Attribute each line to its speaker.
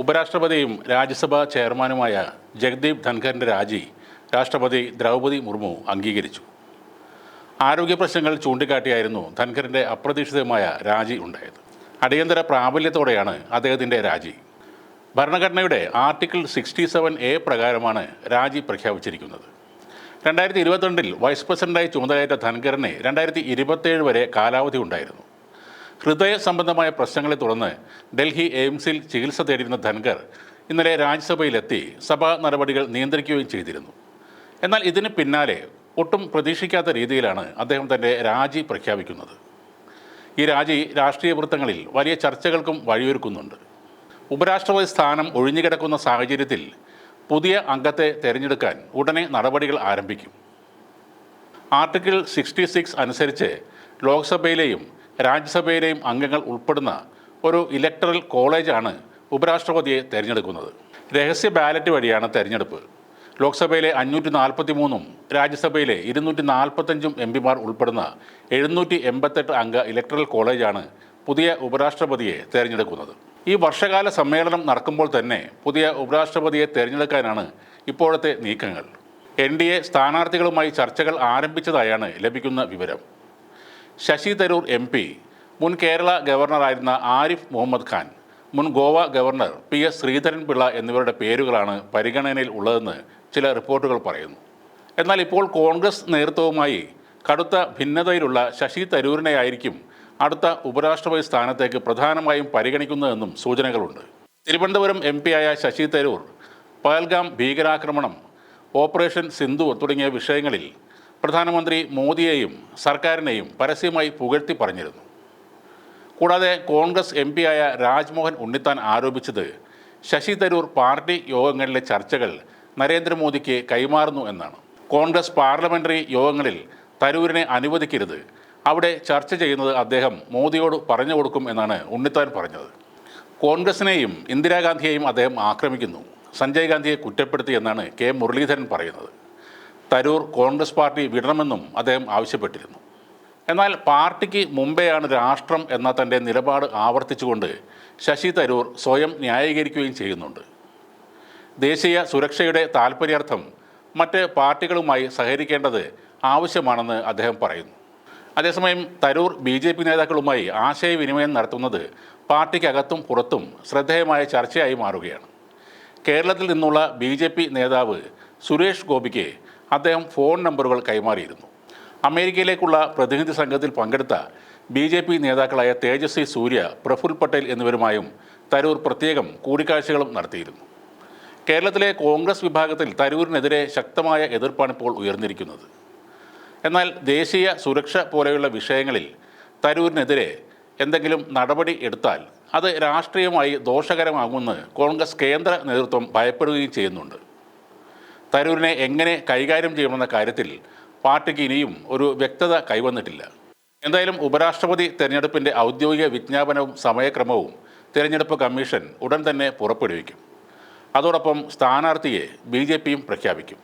Speaker 1: ഉപരാഷ്ട്രപതിയും രാജ്യസഭാ ചെയർമാനുമായ ജഗ്ദീപ് ധൻഖറിന്റെ രാജി രാഷ്ട്രപതി ദ്രൗപദി മുർമു അംഗീകരിച്ചു. ആരോഗ്യ പ്രശ്നങ്ങൾ ചൂണ്ടിക്കാട്ടിയായിരുന്നു ധൻഖറിന്റെ അപ്രതീക്ഷിതമായ രാജി ഉണ്ടായത്. അടിയന്തര പ്രാബല്യത്തോടെയാണ് അദ്ദേഹത്തിന്റെ രാജി. ഭരണഘടനയുടെ ആർട്ടിക്കിൾ സിക്സ്റ്റി സെവൻ എ പ്രകാരമാണ് രാജി പ്രഖ്യാപിച്ചിരിക്കുന്നത്. രണ്ടായിരത്തി ഇരുപത്തിരണ്ടിൽ വൈസ് പ്രസിഡന്റായി ചുമതലയേറ്റ ധൻഖറിന് രണ്ടായിരത്തി ഇരുപത്തേഴ് വരെ കാലാവധി ഉണ്ടായിരുന്നു. ഹൃദയ സംബന്ധമായ പ്രശ്നങ്ങളെ തുടർന്ന് ഡൽഹി എയിംസിൽ ചികിത്സ തേടിയിരുന്ന ധൻഖർ ഇന്നലെ രാജ്യസഭയിലെത്തി സഭാ നടപടികൾ നിയന്ത്രിക്കുകയും ചെയ്തിരുന്നു. എന്നാൽ ഇതിന് പിന്നാലെ ഒട്ടും പ്രതീക്ഷിക്കാത്ത രീതിയിലാണ് അദ്ദേഹം തന്റെ രാജി പ്രഖ്യാപിക്കുന്നത്. ഈ രാജി രാഷ്ട്രീയ വൃത്തങ്ങളിൽ വലിയ ചർച്ചകൾക്കും വഴിയൊരുക്കുന്നുണ്ട്. ഉപരാഷ്ട്രപതി സ്ഥാനം ഒഴിഞ്ഞുകിടക്കുന്ന സാഹചര്യത്തിൽ പുതിയ അംഗത്തെ തിരഞ്ഞെടുക്കാൻ ഉടനെ നടപടികൾ ആരംഭിക്കും. ആർട്ടിക്കിൾ സിക്സ്റ്റി സിക്സ് അനുസരിച്ച് ലോക്സഭയിലെയും രാജ്യസഭയിലെയും അംഗങ്ങൾ ഉൾപ്പെടുന്ന ഒരു ഇലക്ടറൽ കോളേജാണ് ഉപരാഷ്ട്രപതിയെ തിരഞ്ഞെടുക്കുന്നത്. രഹസ്യ ബാലറ്റ് വഴിയാണ് തെരഞ്ഞെടുപ്പ്. ലോക്സഭയിലെ അഞ്ഞൂറ്റി നാൽപ്പത്തി മൂന്നും രാജ്യസഭയിലെ ഇരുന്നൂറ്റി നാൽപ്പത്തഞ്ചും എം പിമാർ ഉൾപ്പെടുന്ന എഴുന്നൂറ്റി എൺപത്തെട്ട് അംഗ ഇലക്ടറൽ കോളേജാണ് പുതിയ ഉപരാഷ്ട്രപതിയെ തിരഞ്ഞെടുക്കുന്നത്. ഈ വർഷകാല സമ്മേളനം നടക്കുമ്പോൾ തന്നെ പുതിയ ഉപരാഷ്ട്രപതിയെ തിരഞ്ഞെടുക്കാനാണ് ഇപ്പോഴത്തെ നീക്കങ്ങൾ. എൻ ഡി എ സ്ഥാനാർത്ഥികളുമായി ചർച്ചകൾ ആരംഭിച്ചതായാണ് ലഭിക്കുന്ന വിവരം. ശശി തരൂർ എം പി മുൻ കേരള ഗവർണറായിരുന്ന ആരിഫ് മുഹമ്മദ് ഖാൻ മുൻ Goa governor P S Sreedharan Pillai എന്നിവരുടെ പേരുകളാണ് പരിഗണനയിൽ ഉള്ളതെന്ന് ചില റിപ്പോർട്ടുകൾ പറയുന്നു. എന്നാൽ ഇപ്പോൾ കോൺഗ്രസ് നേതൃത്വവുമായി കടുത്ത ഭിന്നതയിലുള്ള ശശി തരൂരിനെയായിരിക്കും അടുത്ത ഉപരാഷ്ട്രപതി സ്ഥാനത്തേക്ക് പ്രധാനമായും പരിഗണിക്കുന്നതെന്നും സൂചനകളുണ്ട്. തിരുവനന്തപുരം എം പിയായ ശശി തരൂർ പഹൽഗാം ഭീകരാക്രമണം ഓപ്പറേഷൻ സിന്ധു തുടങ്ങിയ വിഷയങ്ങളിൽ പ്രധാനമന്ത്രി മോദിയെയും സർക്കാരിനെയും പരസ്യമായി പുകഴ്ത്തി പറഞ്ഞിരുന്നു. കൂടാതെ കോൺഗ്രസ് എം പിയായ രാജ്മോഹൻ ഉണ്ണിത്താൻ ആരോപിച്ചത് ശശി തരൂർ പാർട്ടി യോഗങ്ങളിലെ ചർച്ചകൾ നരേന്ദ്രമോദിക്ക് കൈമാറുന്നു എന്നാണ്. കോൺഗ്രസ് പാർലമെന്ററി യോഗങ്ങളിൽ തരൂരിനെ അനുവദിക്കരുത്. അവിടെ ചർച്ച ചെയ്യുന്നത് അദ്ദേഹം മോദിയോട് പറഞ്ഞു കൊടുക്കും എന്നാണ് ഉണ്ണിത്താൻ പറഞ്ഞത്. കോൺഗ്രസിനെയും ഇന്ദിരാഗാന്ധിയെയും അദ്ദേഹം ആക്രമിക്കുന്നു. സഞ്ജയ് ഗാന്ധിയെ കുറ്റപ്പെടുത്തി എന്നാണ് കെ മുരളീധരൻ പറയുന്നത്. തരൂർ കോൺഗ്രസ് പാർട്ടി വിടണമെന്നും അദ്ദേഹം ആവശ്യപ്പെട്ടിരുന്നു. എന്നാൽ പാർട്ടിക്ക് മുമ്പെയാണ് രാഷ്ട്രം എന്ന തന്റെ നിലപാട് ആവർത്തിച്ചുകൊണ്ട് ശശി തരൂർ സ്വയം ന്യായീകരിക്കുകയും ചെയ്യുന്നുണ്ട്. ദേശീയ സുരക്ഷയുടെ താൽപ്പര്യാർത്ഥം മറ്റ് പാർട്ടികളുമായി സഹകരിക്കേണ്ടത് ആവശ്യമാണെന്ന് അദ്ദേഹം പറയുന്നു. അതേസമയം തരൂർ ബി ജെ പി നേതാക്കളുമായി ആശയവിനിമയം നടത്തുന്നത് പാർട്ടിക്കകത്തും പുറത്തും ശ്രദ്ധേയമായ ചർച്ചയായി മാറുകയാണ്. കേരളത്തിൽ നിന്നുള്ള ബി നേതാവ് സുരേഷ് ഗോപിക്ക് അദ്ദേഹം ഫോൺ നമ്പറുകൾ കൈമാറിയിരുന്നു. അമേരിക്കയിലേക്കുള്ള പ്രതിനിധി സംഘത്തിൽ പങ്കെടുത്ത ബി ജെ പി നേതാക്കളായ തേജസ്വി സൂര്യ പ്രഫുൽ പട്ടേൽ എന്നിവരുമായും തരൂർ പ്രത്യേകം കൂടിക്കാഴ്ചകളും നടത്തിയിരുന്നു. കേരളത്തിലെ കോൺഗ്രസ് വിഭാഗത്തിൽ തരൂരിനെതിരെ ശക്തമായ എതിർപ്പാണ് ഇപ്പോൾ ഉയർന്നിരിക്കുന്നത്. എന്നാൽ ദേശീയ സുരക്ഷ പോലെയുള്ള വിഷയങ്ങളിൽ തരൂരിനെതിരെ എന്തെങ്കിലും നടപടി എടുത്താൽ അത് രാഷ്ട്രീയമായി ദോഷകരമാകുമെന്ന് കോൺഗ്രസ് കേന്ദ്ര നേതൃത്വം ഭയപ്പെടുകയും ചെയ്യുന്നുണ്ട്. തരൂരിനെ എങ്ങനെ കൈകാര്യം ചെയ്യുമെന്ന കാര്യത്തിൽ പാർട്ടിക്ക് ഇനിയും ഒരു വ്യക്തത കൈവന്നിട്ടില്ല. എന്തായാലും ഉപരാഷ്ട്രപതി തെരഞ്ഞെടുപ്പിന്റെ ഔദ്യോഗിക വിജ്ഞാപനവും സമയക്രമവും തിരഞ്ഞെടുപ്പ് കമ്മീഷൻ ഉടൻ തന്നെ പുറപ്പെടുവിക്കും. അതോടൊപ്പം സ്ഥാനാർത്ഥിയെ ബി പ്രഖ്യാപിക്കും.